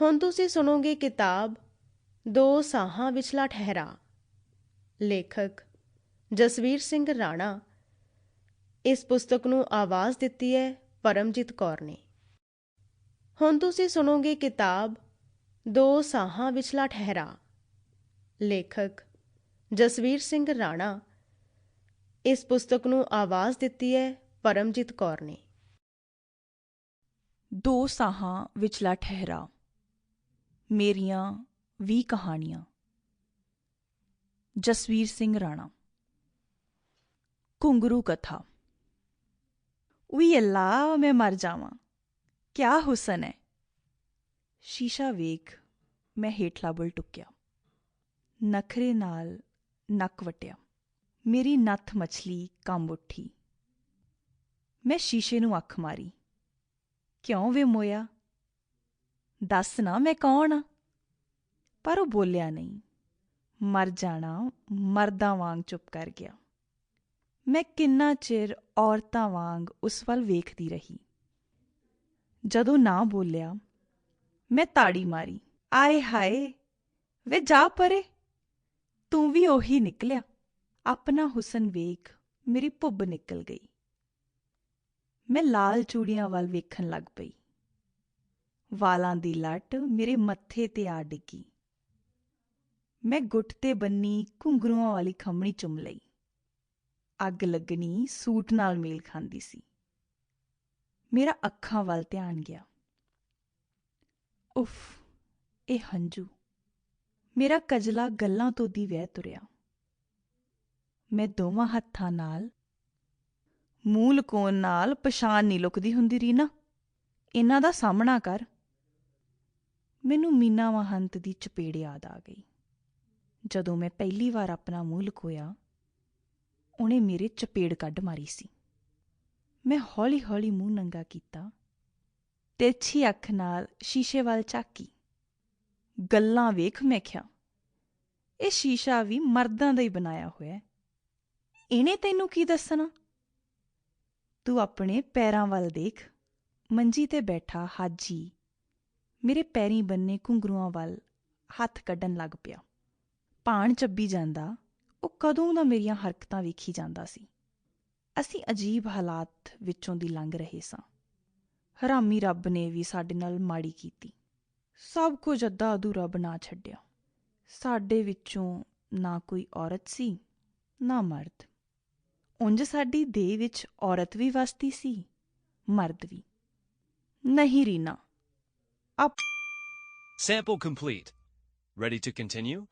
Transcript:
ਹੁਣ ਤੁਸੀਂ ਸੁਣੋਗੇ ਕਿਤਾਬ ਦੋ ਸਾਹਾਂ ਵਿਚਲਾ ਠਹਿਰਾ। ਲੇਖਕ ਜਸਵੀਰ ਸਿੰਘ ਰਾਣਾ ਇਸ ਪੁਸਤਕ ਨੂੰ ਆਵਾਜ਼ ਦਿੱਤੀ ਹੈ ਪਰਮਜੀਤ ਕੌਰ ਨੇ। ਹੁਣ ਤੁਸੀਂ ਸੁਣੋਗੇ ਕਿਤਾਬ ਦੋ ਸਾਹਾਂ ਵਿਚਲਾ ਠਹਿਰਾ। ਲੇਖਕ ਜਸਵੀਰ ਸਿੰਘ ਰਾਣਾ ਇਸ ਪੁਸਤਕ ਨੂੰ ਆਵਾਜ਼ ਦਿੱਤੀ ਹੈ ਪਰਮਜੀਤ ਕੌਰ ਨੇ। ਦੋ ਸਾਹਾਂ ਵਿਚਲਾ ਠਹਿਰਾ। ਮੇਰੀਆਂ ਵੀ ਕਹਾਣੀਆਂ। ਜਸਵੀਰ ਸਿੰਘ ਰਾਣਾ। ਘੁੰਗਰੂ ਕਥਾ। ਉਈ ਅੱਲਾ, ਮੈਂ ਮਰ ਜਾਵਾਂ। ਕਿਆ ਹੁਸਨ ਹੈ ਸ਼ੀਸ਼ਾ ਵੇਖ ਮੈਂ ਹੇਠਲਾ ਬੁਲ ਟੁੱਕਿਆ। ਨਖਰੇ ਨਾਲ ਨੱਕ ਵਟਿਆ। ਮੇਰੀ ਨੱਥ ਮਛਲੀ ਕੰਬ ਉੱਠੀ। ਮੈਂ ਸ਼ੀਸ਼ੇ ਨੂੰ ਅੱਖ ਮਾਰੀ। ਕਿਉਂ ਵੇ ਮੋਇਆ? ਦੱਸ ਨਾ ਮੈਂ ਕੌਣ ਆ? ਪਰ ਉਹ ਬੋਲਿਆ ਨਹੀਂ। ਮਰ ਜਾਣਾ, ਮਰਦਾਂ ਵਾਂਗ ਚੁੱਪ ਕਰ ਗਿਆ। ਮੈਂ ਕਿੰਨਾ ਚਿਰ ਔਰਤਾਂ ਵਾਂਗ ਉਸ ਵੱਲ ਵੇਖਦੀ ਰਹੀ। ਜਦੋਂ ਨਾ ਬੋਲਿਆ, ਮੈਂ ਤਾੜੀ ਮਾਰੀ। ਆਏ ਹਾਏ, ਵੇ ਜਾ ਪਰੇ। ਤੂੰ ਵੀ ਉਹੀ ਨਿਕਲਿਆ। ਆਪਣਾ ਹੁਸਨ ਵੇਖ ਮੇਰੀ ਭੁੱਬ ਨਿਕਲ ਗਈ। ਮੈਂ ਲਾਲ ਚੂੜੀਆਂ ਵੱਲ ਵੇਖਣ ਲੱਗ ਪਈ। ਵਾਲਾਂ ਦੀ ਲੱਟ ਮੇਰੇ ਮੱਥੇ ਤੇ ਆ ਡਿੱਗੀ। ਮੈਂ ਗੁੱਟ ਤੇ ਬੰਨੀ ਘੁੰਗਰੂਆਂ ਵਾਲੀ ਖੰਮਣੀ ਚੁੰਮ ਲਈ। ਅੱਗ ਲੱਗਣੀ ਸੂਟ ਨਾਲ ਮੇਲ ਖਾਂਦੀ ਸੀ। ਮੇਰਾ ਅੱਖਾਂ ਵੱਲ ਧਿਆਨ ਗਿਆ। ਉਫ, ਇਹ ਹੰਝੂ। ਮੇਰਾ ਕਜਲਾ ਗੱਲਾਂ ਤੋਂ ਦੀ ਵਹਿ ਤੁਰਿਆ। ਮੈਂ ਦੋਵਾਂ ਹੱਥਾਂ ਨਾਲ, ਮੂਲ ਕੋਨ ਨਾਲ ਪਛਾਣ ਨਹੀਂ ਲੁਕਦੀ ਹੁੰਦੀ, ਰੀਨਾ। ਇਹਨਾਂ ਦਾ ਸਾਹਮਣਾ ਕਰ। ਮੈਨੂੰ ਮੀਨਾ ਮਹੰਤ ਦੀ ਚਪੇੜ ਯਾਦ ਆ ਗਈ। ਜਦੋਂ ਮੈਂ ਪਹਿਲੀ ਵਾਰ ਆਪਣਾ ਮੂੰਹ ਲੁਕੋਇਆ, ਉਹਨੇ ਮੇਰੇ ਚਪੇੜ ਕੱਢ ਮਾਰੀ ਸੀ। ਮੈਂ ਹੌਲੀ-ਹੌਲੀ ਮੂੰਹ ਨੰਗਾ ਕੀਤਾ ਤੇਛੀ ਅੱਖ ਨਾਲ ਸ਼ੀਸ਼ੇ ਵੱਲ ਝਾਕੀ। ਗੱਲਾਂ ਵੇਖ ਮੈਂ ਕਿਹਾ, ਇਹ ਸ਼ੀਸ਼ਾ ਵੀ ਮਰਦਾਂ ਦਾ ਹੀ ਬਣਾਇਆ ਹੋਇਆ ਇਹਨੇ ਤੈਨੂੰ ਕੀ ਦੱਸਣਾ? ਤੂੰ ਆਪਣੇ ਪੈਰਾਂ ਵੱਲ ਦੇਖ, ਮੰਜੀ ਤੇ ਬੈਠਾ ਹਾਜੀ ਮੇਰੇ ਪੈਰੀਂ ਬੰਨੇ ਘੁੰਗਰੂਆਂ ਵੱਲ ਹੱਥ ਕੱਢਣ ਲੱਗ ਪਿਆ। ਭਾਣ ਚੱਬੀ ਜਾਂਦਾ, ਉਹ ਕਦੋਂ ਦਾ ਮੇਰੀਆਂ ਹਰਕਤਾਂ ਵੇਖੀ ਜਾਂਦਾ ਸੀ। ਅਸੀਂ ਅਜੀਬ ਹਾਲਾਤ ਵਿੱਚੋਂ ਦੀ ਲੰਘ ਰਹੇ ਸਾਂ। ਹਰਾਮੀ ਰੱਬ ਨੇ ਵੀ ਸਾਡੇ ਨਾਲ ਮਾੜੀ ਕੀਤੀ। ਸਭ ਕੁਝ ਅੱਧਾ ਅਧੂਰਾ ਬਣਾ ਛੱਡਿਆ। ਸਾਡੇ ਵਿੱਚੋਂ ਨਾ ਕੋਈ ਔਰਤ ਸੀ, ਨਾ ਮਰਦ। ਉਂਝ ਸਾਡੀ ਦੇਹ ਵਿੱਚ ਔਰਤ ਵੀ ਵਸਦੀ ਸੀ, ਮਰਦ ਵੀ। ਨਹੀਂ Reena Sample complete. Ready to continue?